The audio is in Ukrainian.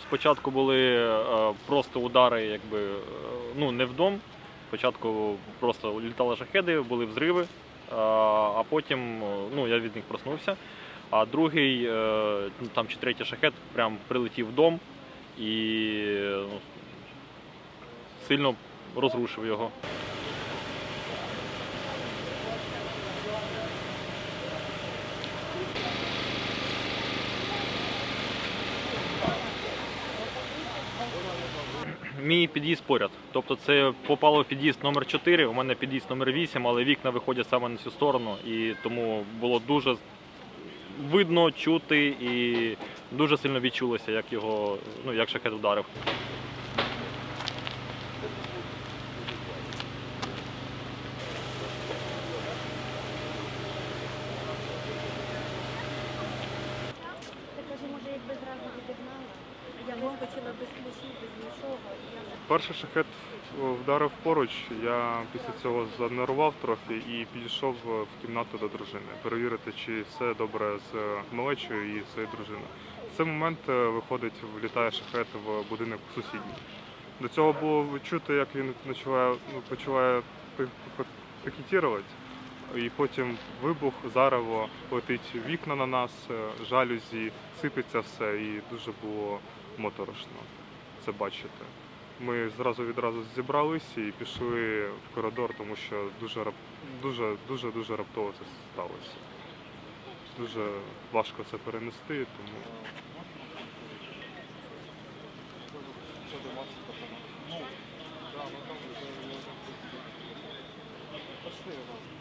Спочатку були е, просто удари, якби е, ну не в дом. Спочатку просто літали шахеди, були взриви, а потім е, ну, я від них проснувся. А другий, е, ну, там чи третій шахет, прям прилетів в дом і е, ну, сильно розрушив його. Мій під'їзд поряд. Тобто це попало в під'їзд номер 4, у мене під'їзд номер 8, але вікна виходять саме на цю сторону, і тому було дуже видно, чути і дуже сильно відчулося, як його, ну як шахет ударив. Так каже, може, якби зразу відігнали. Я вискочила без ключів, без нічого. і Перший шахет вдарив поруч. Я після цього занервував трохи і підійшов в кімнату до дружини, перевірити, чи все добре з малечою і з дружиною. В цей момент е, виходить, влітає шахет в будинок сусідній. До цього було чути, як він почуває, ну, почуває пи- І потім вибух, зарево, летить вікна на нас, е, жалюзі, сипеться все, і дуже було моторошно це бачити. Ми зразу відразу зібралися і пішли в коридор, тому що дуже дуже дуже дуже раптово це сталося. Дуже важко це перенести, тому. Ну, да, ну там е,